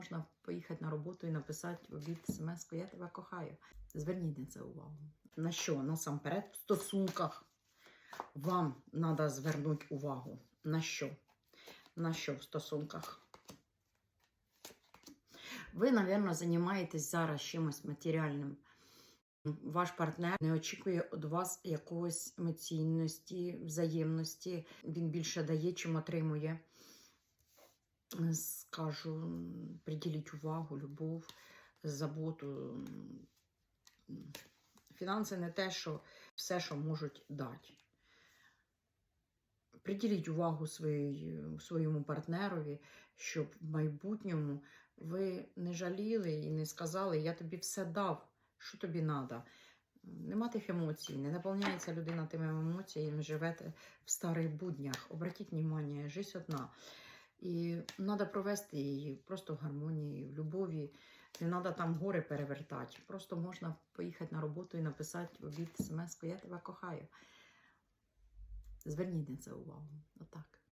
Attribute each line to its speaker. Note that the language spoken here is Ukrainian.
Speaker 1: можна поїхати на роботу і написати обід смс Я тебе кохаю. Зверніть на це увагу. На що насамперед в стосунках вам треба звернути увагу? На що? На що в стосунках? Ви, мабуть, займаєтесь зараз чимось матеріальним. Ваш партнер не очікує від вас якогось емоційності, взаємності. Він більше дає, чим отримує. Скажу, приділіть увагу, любов, заботу. Фінанси не те, що все, що можуть дати. Приділіть увагу своїй, своєму партнерові, щоб в майбутньому ви не жаліли і не сказали, я тобі все дав, що тобі треба. Нема тих емоцій, не наповняється людина тими емоціями, живете в старих буднях. Обратіть увагу, життя одна. І треба провести її просто в гармонії, в любові. Не треба там гори перевертати. Просто можна поїхати на роботу і написати в обід смс Я тебе кохаю. Зверніть на це увагу. Отак.